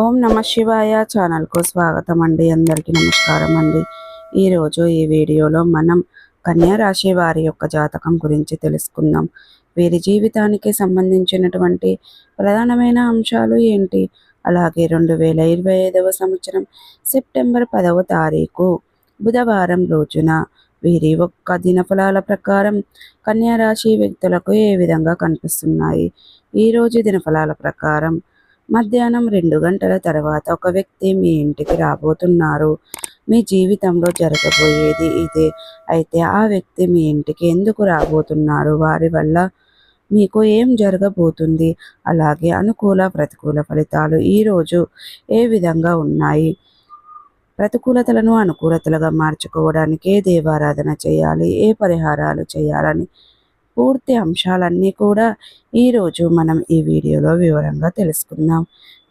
ఓం నమ శివాయ ఛానల్కు స్వాగతం అండి. అందరికీ నమస్కారం అండి. ఈరోజు ఈ వీడియోలో మనం కన్యా రాశి వారి యొక్క జాతకం గురించి తెలుసుకుందాం. వీరి జీవితానికి సంబంధించినటువంటి ప్రధానమైన అంశాలు ఏంటి? అలాగే రెండు వేల ఇరవై ఐదవ సంవత్సరం సెప్టెంబర్ పదవ తారీఖు బుధవారం రోజున వీరి ఒక్క దినఫలాల ప్రకారం కన్యా రాశి వ్యక్తులకు ఏ విధంగా కనిపిస్తున్నాయి? ఈరోజు దినఫలాల ప్రకారం మధ్యాహ్నం రెండు గంటల తర్వాత ఒక వ్యక్తి మీ ఇంటికి రాబోతున్నారు. మీ జీవితంలో జరగబోయేది ఇదే. అయితే ఆ వ్యక్తి మీ ఇంటికి ఎందుకు రాబోతున్నారు? వారి వల్ల మీకు ఏం జరగబోతుంది? అలాగే అనుకూల ప్రతికూల ఫలితాలు ఈరోజు ఏ విధంగా ఉన్నాయి? ప్రతికూలతలను అనుకూలతలుగా మార్చుకోవడానికి ఏ దేవారాధన చేయాలి ఏ పరిహారాలు చేయాలని పూర్తి అంశాలన్నీ కూడా ఈరోజు మనం ఈ వీడియోలో వివరంగా తెలుసుకుందాం.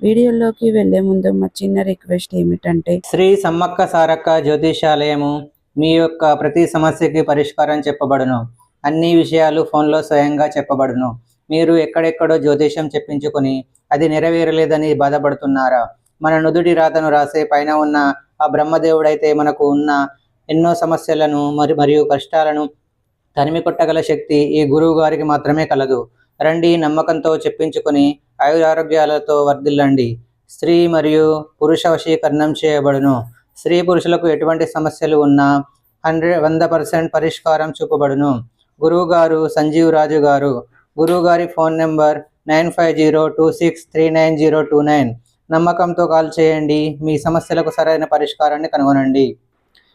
వీడియోలోకి వెళ్ళే ముందు మా చిన్న రిక్వెస్ట్ ఏమిటంటే శ్రీ సమ్మక్క సారక్క జ్యోతిషాలయము మీ యొక్క ప్రతి సమస్యకి పరిష్కారం చెప్పబడును. అన్ని విషయాలు ఫోన్లో స్వయంగా చెప్పబడును. మీరు ఎక్కడెక్కడో జ్యోతిషం చెప్పించుకొని అది నెరవేరలేదని బాధపడుతున్నారా? మన నుదుటి రాతను రాసే పైన ఉన్న ఆ బ్రహ్మదేవుడైతే మనకు ఉన్న ఎన్నో సమస్యలను మరి మరియు కష్టాలను తరిమి కొట్టగల శక్తి ఈ గురువు గారికి మాత్రమే కలదు. రండి నమ్మకంతో చెప్పించుకొని ఆయురారోగ్యాలతో వర్ధిల్లండి. స్త్రీ మరియు పురుష వశీకరణం చేయబడును. స్త్రీ పురుషులకు ఎటువంటి సమస్యలు ఉన్నా హండ్రెడ్ వంద పర్సెంట్ పరిష్కారం చూపబడును. గురువు గారు సంజీవ్ రాజు గారు. గురువు గారి phone number nine five zero two six three nine zero two nine. నమ్మకంతో కాల్ చేయండి. మీ సమస్యలకు సరైన పరిష్కారాన్ని కనుగొనండి.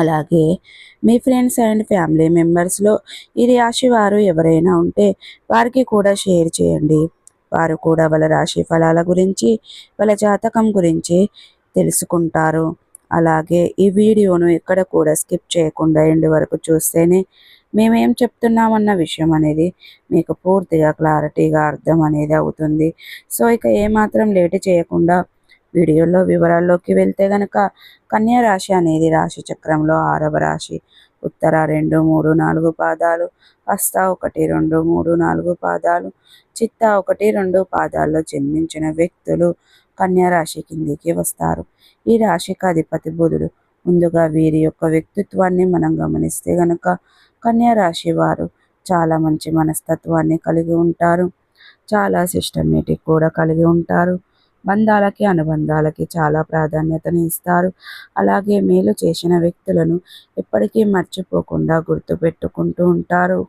అలాగే మీ ఫ్రెండ్స్ అండ్ ఫ్యామిలీ మెంబర్స్లో ఈ రాశి వారు ఎవరైనా ఉంటే వారికి కూడా షేర్ చేయండి. వారు కూడా వాళ్ళ రాశి ఫలాల గురించి వాళ్ళ జాతకం గురించి తెలుసుకుంటారు. అలాగే ఈ వీడియోను ఎక్కడ కూడా స్కిప్ చేయకుండా ఎండ్ వరకు చూస్తేనే మేమేం చెప్తున్నామన్న విషయం అనేది మీకు పూర్తిగా క్లారిటీగా అర్థం అనేది అవుతుంది. సో ఇక ఏమాత్రం లేట్ చేయకుండా వీడియోలో వివరాల్లోకి వెళ్తే గనక కన్యా రాశి అనేది రాశి చక్రంలో ఆరవ రాశి. ఉత్తర రెండు మూడు నాలుగు పాదాలు హస్త ఒకటి రెండు మూడు నాలుగు పాదాలు చిత్త ఒకటి రెండు పాదాల్లో జన్మించిన వ్యక్తులు కన్యా రాశి కిందికి వస్తారు. ఈ రాశికి అధిపతి బుధుడు. ముందుగా వీరి యొక్క వ్యక్తిత్వాన్ని మనం గమనిస్తే గనక కన్యా రాశి వారు చాలా మంచి మనస్తత్వాన్ని కలిగి ఉంటారు. చాలా సిస్టమేటిక్ కూడా కలిగి ఉంటారు. బంధాలకి అనుబంధాలకి చాలా ప్రాధాన్యతను ఇస్తారు. అలాగే మేలు చేసిన వ్యక్తులను ఎప్పటికీ మర్చిపోకుండా గుర్తుపెట్టుకుంటూ ఉంటారు.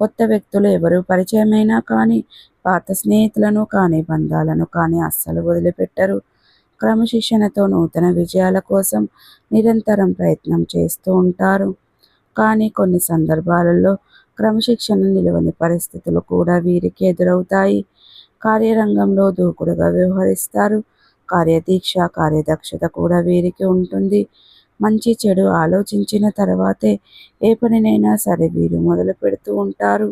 కొత్త వ్యక్తులు ఎవరు పరిచయమైనా కానీ పాత స్నేహితులను కానీ బంధాలను కానీ అస్సలు వదిలిపెట్టరు. క్రమశిక్షణతో నూతన విజయాల కోసం నిరంతరం ప్రయత్నం చేస్తూ ఉంటారు. కానీ కొన్ని సందర్భాలలో క్రమశిక్షణ నిలవని పరిస్థితులు కూడా వీరికి ఎదురవుతాయి. కార్యరంగంలో దూకుడుగా వ్యవహరిస్తారు. కార్యదీక్ష కార్యదక్షత కూడా వీరికి ఉంటుంది. మంచి చెడు ఆలోచించిన తర్వాతే ఏ పనినైనా సరే వీరు మొదలు పెడుతూ ఉంటారు.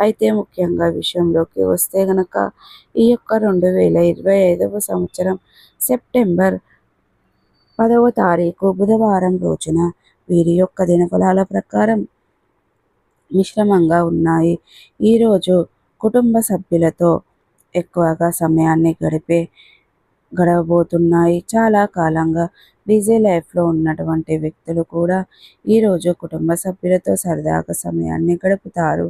అయితే ముఖ్యంగా విషయంలోకి వస్తే గనక ఈ యొక్క రెండు వేల ఇరవై ఐదవ సంవత్సరం సెప్టెంబర్ పదవ తారీఖు బుధవారం రోజున వీరి యొక్క దినఫలాల ప్రకారం మిశ్రమంగా ఉన్నాయి. ఈరోజు కుటుంబ సభ్యులతో ఎక్కువగా సమయాన్ని గడిపే గడవబోతున్నాయి. చాలా కాలంగా బిజీ లైఫ్లో ఉన్నటువంటి వ్యక్తులు కూడా ఈరోజు కుటుంబ సభ్యులతో సరదాగా సమయాన్ని గడుపుతారు.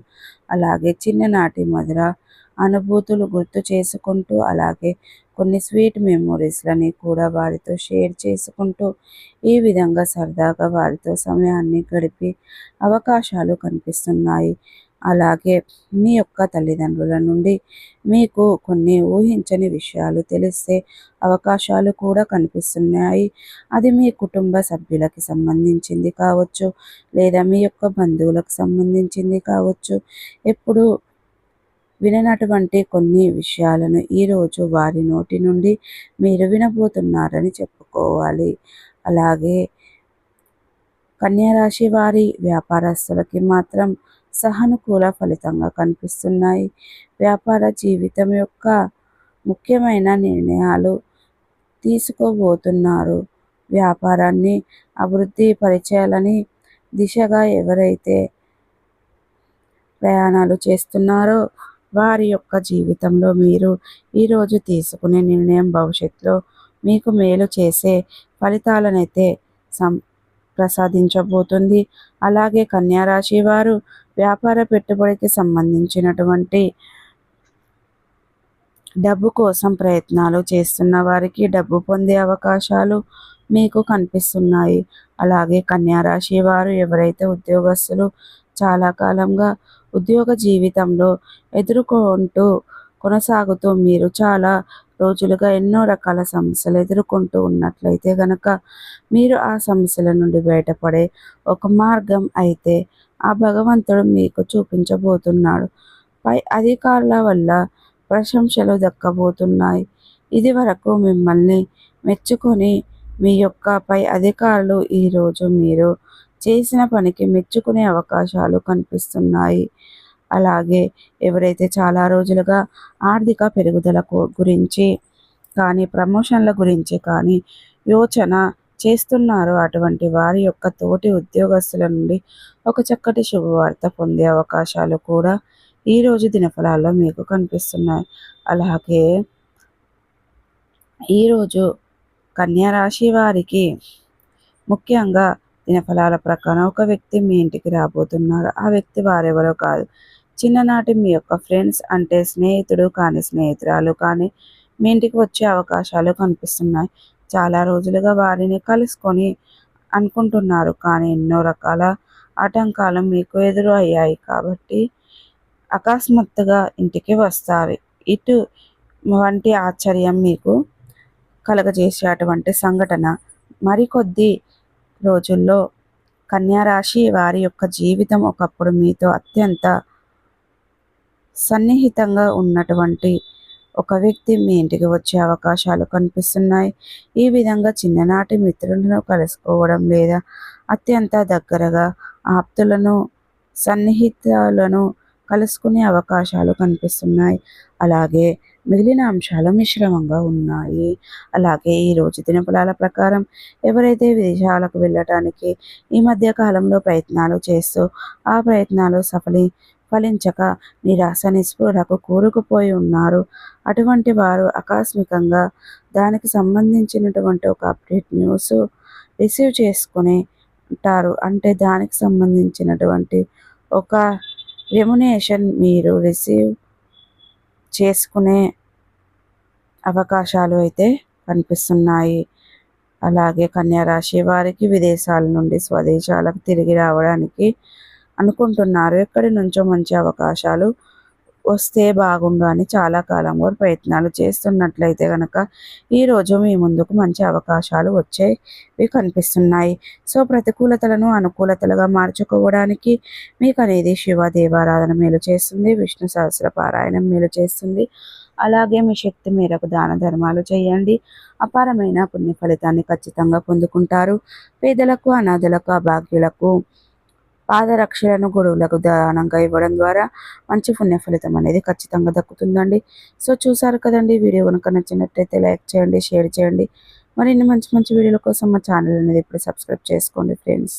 అలాగే చిన్ననాటి మధుర అనుభూతులు గుర్తు చేసుకుంటూ అలాగే కొన్ని స్వీట్ మెమొరీస్లని కూడా వారితో షేర్ చేసుకుంటూ ఈ విధంగా సరదాగా వారితో సమయాన్ని గడిపి అవకాశాలు కనిపిస్తున్నాయి. అలాగే మీ యొక్క తల్లిదండ్రుల నుండి మీకు కొన్ని ఊహించని విషయాలు తెలిసే అవకాశాలు కూడా కనిపిస్తున్నాయి. అది మీ కుటుంబ సభ్యులకి సంబంధించింది కావచ్చు లేదా మీ యొక్క బంధువులకు సంబంధించింది కావచ్చు. ఎప్పుడు విననటువంటి కొన్ని విషయాలను ఈరోజు వారి నోటి నుండి మీరు వినబోతున్నారని చెప్పుకోవాలి. అలాగే కన్యారాశి వారి వ్యాపారస్తులకి మాత్రం సహనుకూల ఫలితంగా కనిపిస్తున్నాయి. వ్యాపార జీవితం యొక్క ముఖ్యమైన నిర్ణయాలు తీసుకోబోతున్నారు. వ్యాపారాన్ని అభివృద్ధి పరిచేయాలని దిశగా ఎవరైతే ప్రయాణాలు చేస్తున్నారో వారి యొక్క జీవితంలో మీరు ఈరోజు తీసుకునే నిర్ణయం భవిష్యత్తులో మీకు మేలు చేసే ఫలితాలనైతే సం ప్రసాదించబోతుంది. అలాగే కన్యారాశి వారు వ్యాపార పెట్టుబడికి సంబంధించినటువంటి డబ్బు కోసం ప్రయత్నాలు చేస్తున్న వారికి డబ్బు పొందే అవకాశాలు మీకు కనిపిస్తున్నాయి. అలాగే కన్యారాశి వారు ఎవరైతే ఉద్యోగస్తులు చాలా కాలంగా ఉద్యోగ జీవితంలో ఎదుర్కొంటూ కొనసాగుతూ మీరు చాలా రోజులుగా ఎన్నో రకాల సమస్యలు ఎదుర్కొంటూ ఉన్నట్లయితే గనక మీరు ఆ సమస్యల నుండి బయటపడే ఒక మార్గం అయితే ఆ భగవంతుడు మీకు చూపించబోతున్నాడు. పై అధికారుల వల్ల ప్రశంసలు దక్కబోతున్నాయి. ఇది వరకు మిమ్మల్ని మెచ్చుకొని మీ యొక్క పై అధికారులు ఈరోజు మీరు చేసిన పనికి మెచ్చుకునే అవకాశాలు కనిపిస్తున్నాయి. అలాగే ఎవరైతే చాలా రోజులుగా ఆర్థిక పెరుగుదల గురించి కానీ ప్రమోషన్ల గురించి కానీ యోచన చేస్తున్నారో. అటువంటి వారి యొక్క తోటి ఉద్యోగస్తుల నుండి ఒక చక్కటి శుభవార్త పొందే అవకాశాలు కూడా ఈరోజు దినఫలాల్లో మీకు కనిపిస్తున్నాయి. అలాగే ఈరోజు కన్యారాశి వారికి ముఖ్యంగా దినఫలాల ప్రకారం ఒక వ్యక్తి మీ ఇంటికి రాబోతున్నారు. ఆ వ్యక్తి వారెవరో కాదు. చిన్ననాటి మీ యొక్క ఫ్రెండ్స్ అంటే స్నేహితుడు కానీ స్నేహితురాలు కానీ మీ ఇంటికి వచ్చే అవకాశాలు కనిపిస్తున్నాయి. చాలా రోజులుగా వారిని కలుసుకొని అనుకుంటున్నారు. కానీ ఎన్నో రకాల ఆటంకాలు మీకు ఎదురు అయ్యాయి కాబట్టి అకస్మాత్తుగా ఇంటికి వస్తారు. ఇటు వంటి ఆశ్చర్యం మీకు కలగజేసేటువంటి సంఘటన మరికొద్ది రోజుల్లో కన్యారాశి వారి యొక్క జీవితం ఒకప్పుడు మీతో అత్యంత సన్నిహితంగా ఉన్నటువంటి ఒక వ్యక్తి మీ ఇంటికి వచ్చే అవకాశాలు కనిపిస్తున్నాయి. ఈ విధంగా చిన్ననాటి మిత్రులను కలుసుకోవడం లేదా అత్యంత దగ్గరగా ఆప్తులను సన్నిహితులను కలుసుకునే అవకాశాలు కనిపిస్తున్నాయి. అలాగే మిగిలిన అంశాలు మిశ్రమంగా ఉన్నాయి. అలాగే ఈ రోజు దినఫలాల ప్రకారం ఎవరైతే విదేశాలకు వెళ్ళటానికి ఈ మధ్య కాలంలో ప్రయత్నాలు చేస్తూ ఆ ప్రయత్నాలు సఫలి ఫలించక నిరాశ నిస్పృహకు కూరుకుపోయి ఉన్నారు. అటువంటి వారు ఆకస్మికంగా దానికి సంబంధించినటువంటి ఒక అప్డేట్ న్యూస్ రిసీవ్ చేసుకుని ఉంటారు. అంటే దానికి సంబంధించినటువంటి ఒక రెమునేషన్ మీరు రిసీవ్ చేసుకునే అవకాశాలు అయితే కనిపిస్తున్నాయి. అలాగే కన్యారాశి వారికి విదేశాల నుండి స్వదేశాలకు తిరిగి రావడానికి అనుకుంటున్నారు. ఎక్కడి నుంచో మంచి అవకాశాలు వస్తే బాగుండు అని చాలా కాలం వరకు ప్రయత్నాలు చేస్తున్నట్లయితే కనుక ఈరోజు మీ ముందుకు మంచి అవకాశాలు వచ్చేవి కనిపిస్తున్నాయి. సో ప్రతికూలతలను అనుకూలతలుగా మార్చుకోవడానికి మీకు అనేది శివ దేవారాధన మేలు చేస్తుంది. విష్ణు సహస్ర పారాయణం మేలు చేస్తుంది. అలాగే మీ శక్తి మేరకు దాన ధర్మాలు చేయండి. అపారమైన పుణ్య ఫలితాన్ని ఖచ్చితంగా పొందుకుంటారు. పేదలకు అనాథలకు అభాగ్యులకు పాదరక్షలను గురువులకు దానంగా ఇవ్వడం ద్వారా మంచి పుణ్య ఫలితం అనేది ఖచ్చితంగా దక్కుతుందండి. సో చూసారు కదండి వీడియో కనుక నచ్చినట్టయితే లైక్ చేయండి షేర్ చేయండి. మరిన్ని మంచి మంచి వీడియోల కోసం మా ఛానల్ అనేది ఇప్పుడు సబ్స్క్రైబ్ చేసుకోండి ఫ్రెండ్స్.